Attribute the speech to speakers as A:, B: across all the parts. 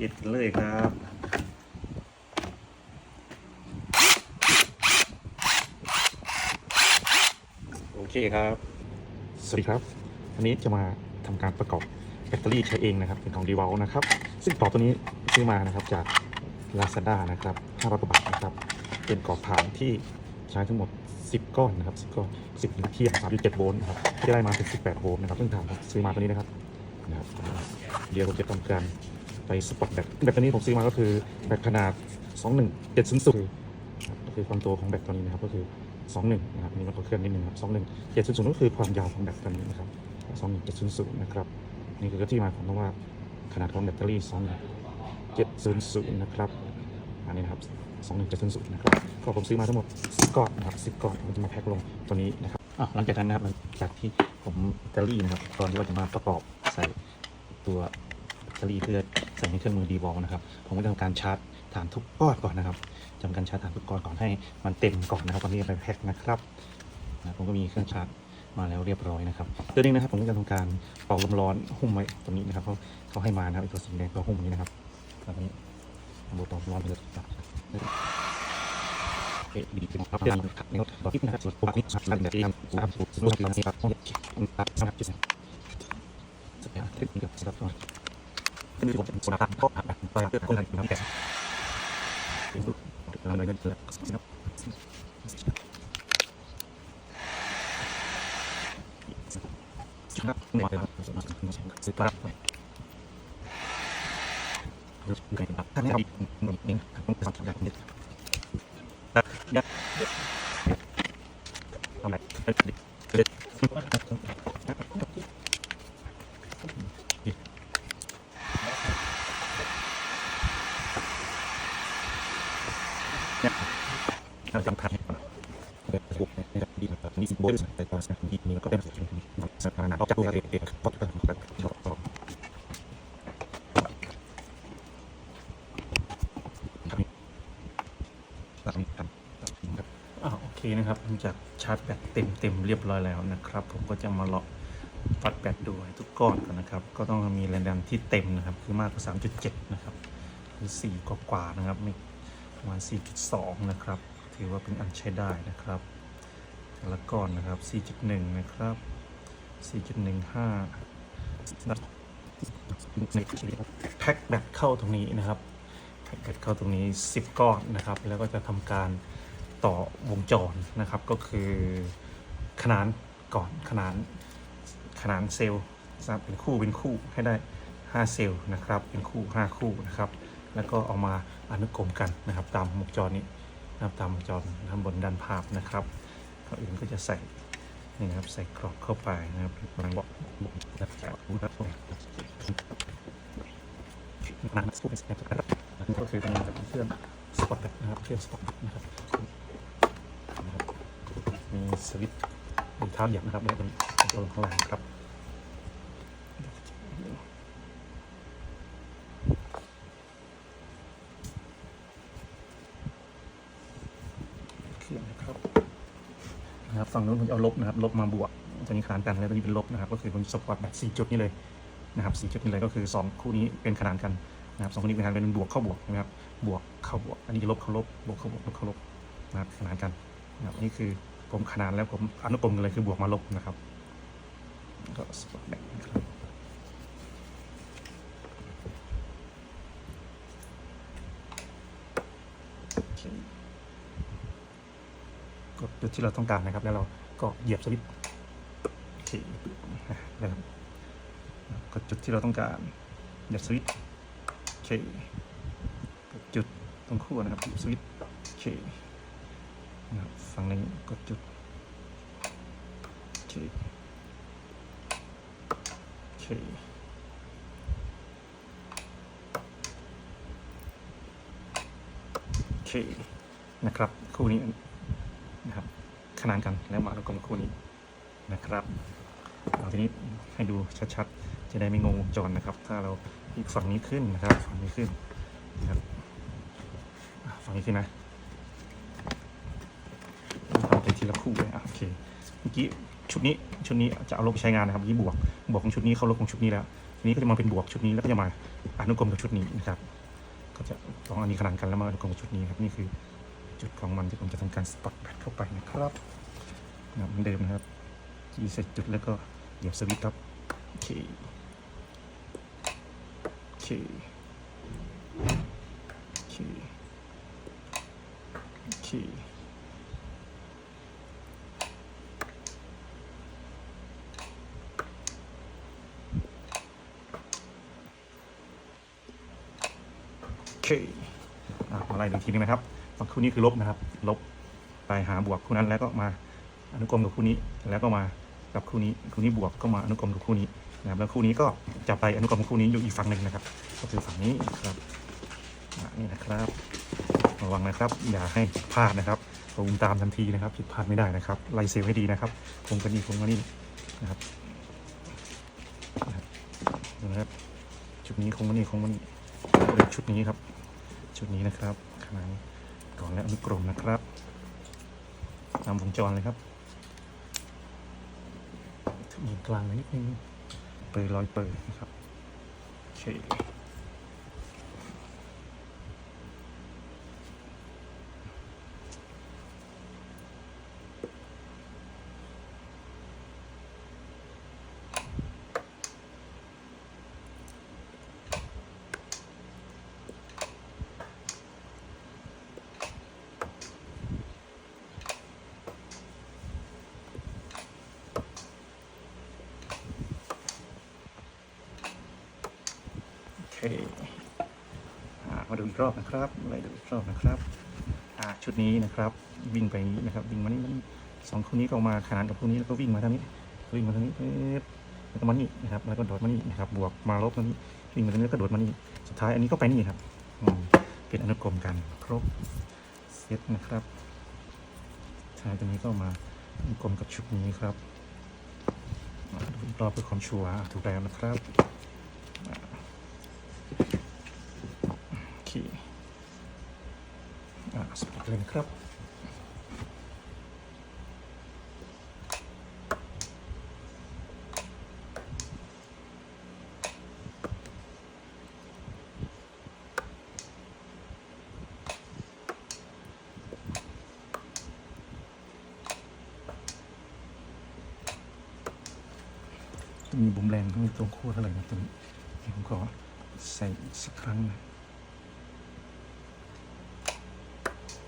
A: เทสกันเลยครับโอเคครับ สวัสดีครับวันนี้จะมาทำการประกอบแบตเตอรี่ใช้เองนะครับ เป็นของ d e v a l นะครับ ซึ่งกรอบตัวนี้ซื้อมานะครับจาก Lazada นะครับ500กว่าบาทนะครับ เป็นกรอบฐานที่ใช้ทั้งหมด 10 ก้อนนะครับ 10 ก้อน 10ลิเทียม3.7โวลต์นะครับที่ได้มาเป็น 18 โวลต์นะครับซึ่งฐานซื้อมาตัวนี้นะครับนะครับ เดี๋ยวผมจะทำการ ไปสปอตแบตแบตตัวนี้ผมซื้อมาก็คือแบตขนาด 21700ครับก็คือความโตของแบตตัวนี้นะครับก็คือ 21นะครับอันนี่มันก็เคลื่อนนิดนึงครับ21 700ก็คือความยาวของแบตตัวนี้นะครับ21700นะครับนี่คือที่มาของคำว่าขนาดของแบตเตอรี่21700นะครับอันนี้นะครับ21700นะครับก็ผมซื้อมาทั้งหมด10ก้อนนะครับ10ก้อนผมจะมาแพ็คลงตัวนี้นะครับอะหลังจากนั้นนะครับหลังจากที่ผมแบตเตอรี่นะครับตอนที่ว่าจะมาประกอบใส่ตัวแบ ตเตอรี่เพื่อใส่ในเครื่องมือดีบอลนะครับ ผมก็จะทำการชาร์จฐานทุกก้อนก่อนนะครับทำการชาร์จฐานทุกก้อนก่อนให้มันเต็มก่อนนะครับก่อนที่จะไปแพ็คนะครับนะผมก็มีเครื่องชาร์จมาแล้วเรียบร้อยนะครับตัวนี้นะครับผมก็จะทำการเป่าลมร้อนหุ้มไว้ตรงนี้นะครับเขาเขาให้มานะครับไอ้ตัวสีแดงตัวหุ้มนี้นะครับแบบนี้เอาเป่าลมร้อนไปเลยครับโอเคดีขึ้นครับเรื่องนี้ครับในรถต่อที่นะครับส่วนผมนี่ชาร์จแบบนี้ครับสามสูบสูบลมนี้ครับห้องเจ็ดครับครับจุดสุดยอดคลิปนี้กับสำหรับตัวก็มีผมจะสนับสนุนข้อหาไปเพื่อคนไทยนะครับแก่เป็นรูปเราเลยเงินเกิดครับครับไม่ว่าจะสุดสุดครับรู้สึกไงครับท่านนี้เอาหนึ่งหนึ่งต้องทำอย่างนี้ครับ เนี่ยทำไร เราจำทันแบบถูกแบบดีแบบนี้สิบโบสแต่ตอ นนี้นี่ก็เป็นสถานะออกจากตัวเองเองพอตัวแบบต่อโอเคนะครับจากชาร์จแบตเต็มเต็มเรียบร้อยแล้วนะครับ ผมก็จะมาเลาะฟัดแบตดูให้ทุกก้อนก่อนนะครับ ก็ต้องมีแรงดันที่เต็มนะครับ คือมากกว่า 3.7 นะครับหรือ4กว่าๆนะครับไม่ประมาณ4.2 นะครับ ถือว่าเป็นอันใช้ได้นะครับ ละก้อนนะครับ 4.1 นะครับ 4.15แพ็คแบตเข้าตรงนี้นะครับแพ็คแบตเข้าตรงนี้ 10 ก้อนนะครับ แล้วก็จะทำการต่อวงจรนะครับ ก็คือขนานก่อนขนานขนานเซลล์ครับเป็นคู่เป็นคู่ให้ได้ 5 เซลล์นะครับ เป็นคู่ 5 คู่นะครับ แล้วก็เอามาอนุกรมกันนะครับ ตามวงจรนี้นะครับตามวงจรทาบนด้านภาพนะครับ ก่อนอื่นก็จะใส่นี่นะครับใส่กรอบเข้าไปนะครับบางบอกบอกนะครับนะครับนะครับสู้เป็นสเต็ปนะครับก็คือการเครื่องสปอตนะครับเครื่องสปอตนะครับมีสวิตช์มีเท้าเหยียบนะครับแล้วก็มีตัวลงข้างล่างครับ เครื่องนะครับ นะครับฝั่งนู้นผมจะเอาลบนะครับลบมาบวกตัวนี้ขนานกันแล้วตัวนี้เป็นลบนะครับ ก็คือผมสปอร์ตแบบ4จุดนี้เลยนะครับ4จุดนี้เลยก็คือ 2 คู่นี้เป็นขนานกันนะครับสองคู่นี้เป็นขนานเป็นบวกเข้าบวกนะครับบวกเข้าบวก อันนี้ลบเข้าลบบวกเข้าบวกลบเข้าลบนะครับขนานกันนะครับนี่คือผมขนานแล้วผมอนุกรมกันเลยคือบวกมาลบนะครับก็สปอร์ตแบบนะครับโอเค กด จุดที่เราต้องการนะครับ แล้วเราก็เหยียบสวิตช์นะครับกดจุดที่เราต้องการเหยียบสวิตช์โอเคจุดตรงขั้วนะครับเหยียบสวิตช์โอเคนะครับฝั่งนี้กดจุดโอเคโอเคโอเคนะครับ คู่นี้ นานกันแล้วมาแล้วก็มคู่นี้นะครับเอาทีนี้ให้ดูชัดๆ จะได้ไม่งงวงจรนะครับ ถ้าเราอีกฝั่งนี้ขึ้นนะครับ ฝั่งนี้ขึ้นนะครับฝั่งนี้ขึ้นนะทำไปทีละคู่เลยอะโอเคเมื่อกี้ชุดนี้ชุดนี้จะเอาลบใช้งานนะครับเมื่อกี้บวกบวกของชุดนี้เข้าลบของชุดนี้แล้วทีนี้ก็จะมาเป็นบวกชุดนี้แล้วก็จะมาอนุกรมกับชุดนี้นะครับ ก็จะสองอันนี้ขนานกันแล้วมาอนุกรมกับชุดนี้ครับนี่คือจุดของมันที่ผมจะทำการสปักแบตเข้าไปนะครับ เหมือนเดิมนะครับที่เสร็จจุดแล้วก็เหยียบสวิตช์ครับโอเคโอเคโอเคโอเคโอเคอะมาไล่ดูอีกทีนึงนะครับคู่นี้คือลบนะครับ ลบไปหาบวกคู่นั้นแล้วก็มา อนุกรมกับคู่นี้แล้วก็มากับคู่นี้คู่นี้บวกก็มาอนุกรมกับคู่นี้นะครับแล้วคู่นี้ก็จะไปอนุกรมกับคู่นี้อยู่อีกฝั่งหนึ่งนะครับ ก็คือฝั่งนี้ครับนี่นะครับ ระวังนะครับ อย่าให้พลาดนะครับผมตามทันทีนะครับผิดพลาดไม่ได้นะครับไล่เซลให้ดีนะครับคงกันนี่คงกันนี่นะครับนะครับนะครับจุดนี้คงกันนี่คงกันนี่เลือกชุดนี้ครับ ชุดนี้นะครับขนาดก่อนและอนุกรมนะครับตามวงจรเลยครับ กลางนิดนึงเปิดรอยเปิดนะครับโอเค มาดูอีกรอบนะครับไล่ดูอีกรอบนะครับชุดนี้นะครับวิ่งไปนี้นะครับวิ่งมานี่มานี่สองคู่นี้ก็มาขนานกับคู่นี้แล้วก็วิ่งมาทางนี้วิ่งมาทางนี้แล้วก็มานี่นะครับแล้วก็โดดมานี่นะครับบวกมาลบมานี่วิ่งมาทางนี้ก็โดดมานี่สุดท้ายอันนี้ก็ไปนี่ครับเป็นอนุกรมกันครบเซตนะครับท้ายตรงนี้ก็มาอนุกรมกับชุดนี้ครับดูรอบเพื่อความชัวร์ถูกแล้วนะครับ โอเคอ่า สปอตเลยนะครับมีบุมแรงต้องมีตรงโค้ดเท่าไหร่นะตรงนี้ผมขอใส่สักครั้งนะ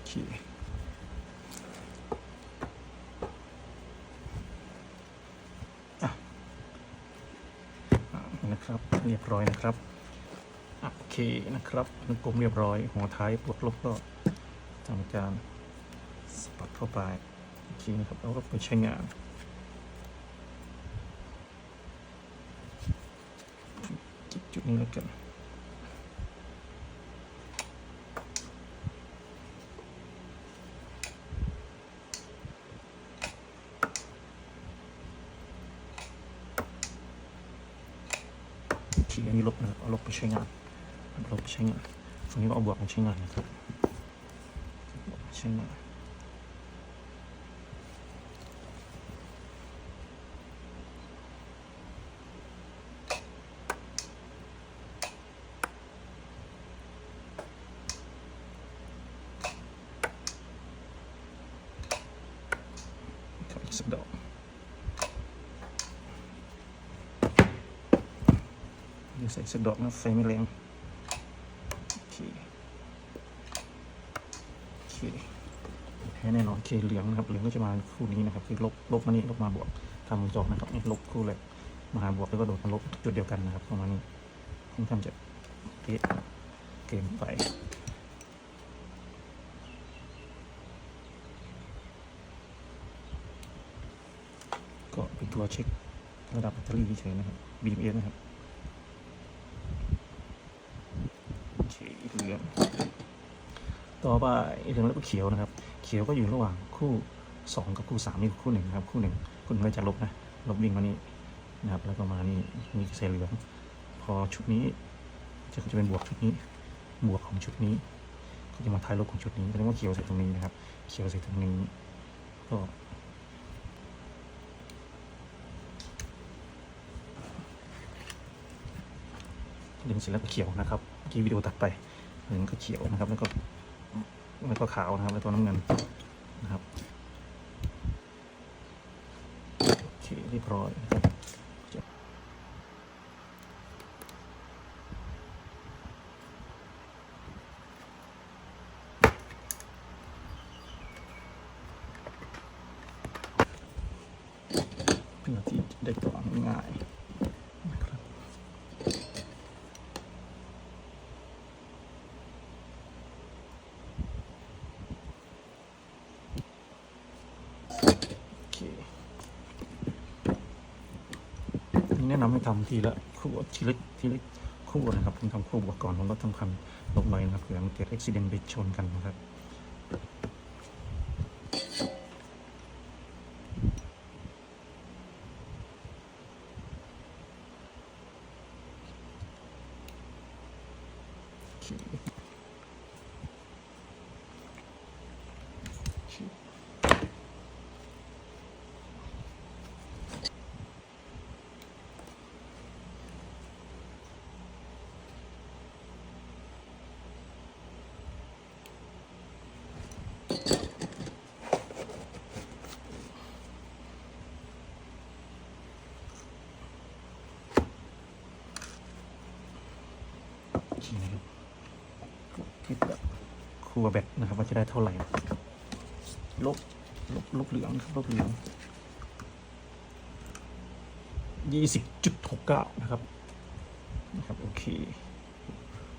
A: โอ เคอะนะครับเรียบร้อยนะครับโอเคนะครับนึกกลมเรียบร้อย หัวท้ายปลดลบก็ทำการสปัดเข้าไปโอเคนะครับแล้วก็ไปใช้งานจุดนี้แล้วกัน ทีอันนี้ลบนะครับเอาลบไปใช้งานเอาลบไปใช้งานตรงนี้เราเอาบวกมาใช้งานนะครับใช้งานครับอีกสักดอก นี่ใส่สักดอกนะไฟไม่แรงโอเคโอเคแท้แน่นอนโอเคเหลืองนะครับเหลืองก็จะมาคู่นี้นะครับ คือลบลบมานี่ลบมาบวกทำวงจรนะครับนี่ลบคู่เลยมาหาบวกแล้วก็โดดมาลบจุดเดียวกันนะครับประมาณนี้ค่อนข้างจะเกะเกมไปก็เป็นตัวเช็คระดับแบตเตอรี่เฉยนะครับ BMS นะครับโอเค เหลืองต่อไปเหลืองแล้วก็เขียวนะครับ เขียวก็อยู่ระหว่างคู่สองกับคู่สามนี่คู่หนึ่งนะครับ คู่หนึ่งคู่หนึ่งก็จะลบนะ ลบวิ่งมานี่นะครับ แล้วก็มานี่มีเศษเหลืองพอชุดนี้จะจะเป็นบวกชุดนี้ บวกของชุดนี้ ก็จะมาท้ายลบของชุดนี้แสดงว่าเขียวใส่ตรงนี้นะครับ เขียวใส่ตรงนี้ก็เหลืองเสร็จแล้วก็เขียวนะครับเมื่อกี้วิดีโอตัดไป หลืองก็เขียวนะครับ แล้วก็แล้วก็ขาวนะครับ แล้วตัวน้ำเงินนะครับโอเคเรียบร้อยนะครับเพื่อที่จะได้ตัวง่ายๆนะครับ โอเคอั นนี้แนะนำให้ทำทีละคู่ทีละทีละคู่นะครับผมทำคู่บวกก่อนผมก็ทำคันลบหน่อยนะครับเผื่อมันเกิดอุบิเหตุไปชนกันนะครับ นี่นะครับคิดแบบครัวแบตนะครับว่าจะได้เท่าไหร่ ลบ ลบ ลบเหลืองครับ ลบเหลืองยี่สิบจุดหกเก้านะครับ นะครับ โอเค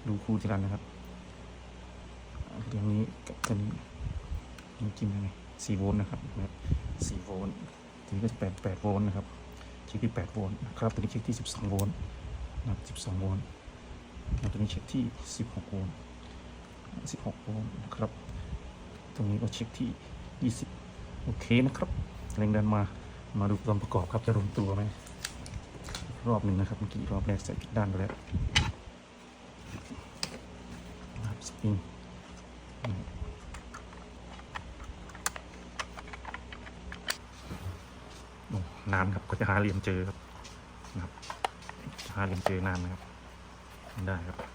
A: ดูครูทีละนะครับอ่าเหลืองนี้กับตัวนี้นี่จิ้มยังไงสี่โวลต์นะครับนะสี่โวลต์ทีนี้ก็จะแปดแปดโวลต์นะครับเช็คที่แปดโวลต์นะครับตัวนี้เช็คที่สิบสองโวลต์นะครับสิบสองโวลต์ เราตัวนี้เช็คที่ 16 โวลต์ 16 โวลต์นะครับ ตรงนี้ก็เช็คที่ 20 โอเคนะครับแรงดันมา มาดูตอนประกอบครับจะรวมตัวไหมรอบหนึ่งนะครับเมื่อกี้รอบแรกใส่ผิดด้านไปแล้วนะครับสปริงนานครับก็จะหาเหลี่ยมเจอครับนะครับหาเหลี่ยมเจอนานนะครับ ได้ครับ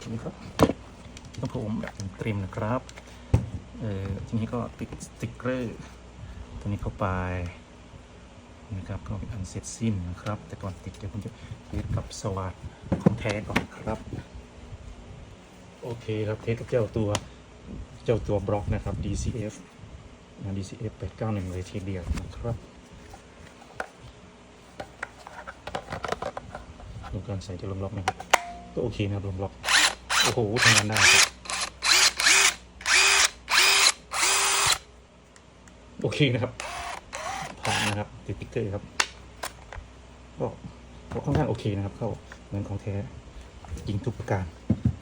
A: ทีนี้ครับต้องผมแบบเต รีมนะครับ เออทีนี้ก็ติดสติกเกอร์ตัวนี้เข้าไปนะครับก็เป็นอันเสร็จสิ้นนะครับ แต่ก่อนติดเดี๋ยวผมจะเทสกับสวัสดของแท้ก่อนครับ โอเคครับเทสกับเจ้าตัวเจ้าตัวบล็อกนะครับ DCF นะ DCF 891เลยทีเดียวนะครับดูการใส่จะลมล็อกไหมครับก็โอเคนะครับลมล็อก โอ้โหทำงานได้ครับ โอเคนะครับผ่านนะครับติดติ๊กเกอร์ครับก็ก็ค่อนข้างโอเคนะครับ เข้าเหมือนของแท้จริงทุกประการ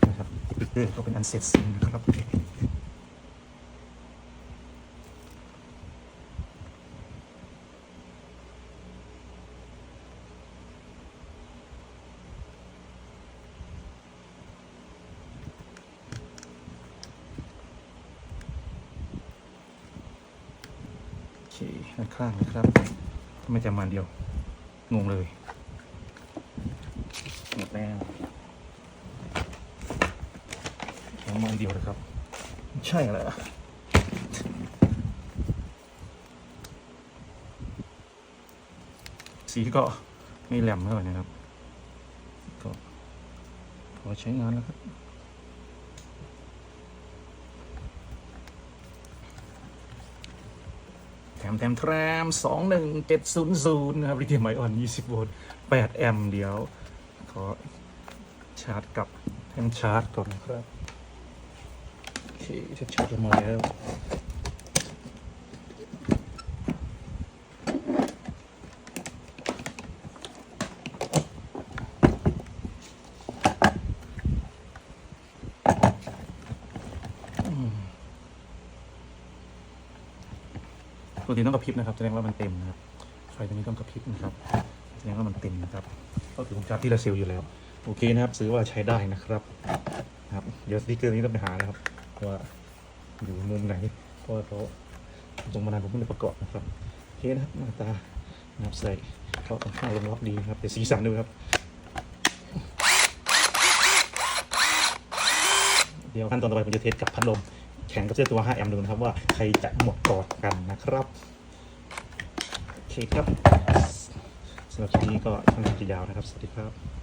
A: นะครับติ๊กเกอร์ก็เป็นอันเสร็จสิ้นนะครับ เคด้านข้างนะครับทำไมจะมาอันเดียว งงเลยหมดแล้วมาอันเดียวนะครับไม่ใช่เหรอสีก็ไม่แหลมเท่าไหร่นะครับก็พอใช้งานแล้วครับ แถ มแถมแถมสองหนึ่งเจ็ดศูนย์ศูนย์นะครับลิเธียมไอออนยี่สิบโวลต์แปดแอมป์เดี๋ยว ขอชาร์จกับแท่นชาร์จก่อนนะครับโอเคชาร์จชาร์จมาแล้ว ปกติต้องกระพริบนะครับแสดงว่ามันเต็มนะครับไฟตรงนี้ต้องกระพริบนะครับแสดงว่ามันเต็มนะครับก็คือผมชาร์จที่ละเซลอยู่แล้วโอเคนะครับซื้อว่าใช้ได้นะครับนะครับเดี๋ยวสติ๊กเกอร์นี้ต้องไปหานะครับว่าอยู่มุมไหนเพราะเขาตรงมานานผมไม่ได้ประกอบนะครับโอเคนะครับหน้าตานะครับใส่เขาค่อนข้างลงล็อกดีนะครับแต่สีสันด้วยครับ เดี๋ยวขั้นตอนต่อไปผมจะเทสกับพัดลม ข่งกับเสื้อตัว 5 แอมป์ดูนะครับว่าใครจะหมดก่อดกันนะครับโอเคครับสำหรับคลิปนี้ก็ค่อนข้างจะยาวนะครับ สวัสดีครับ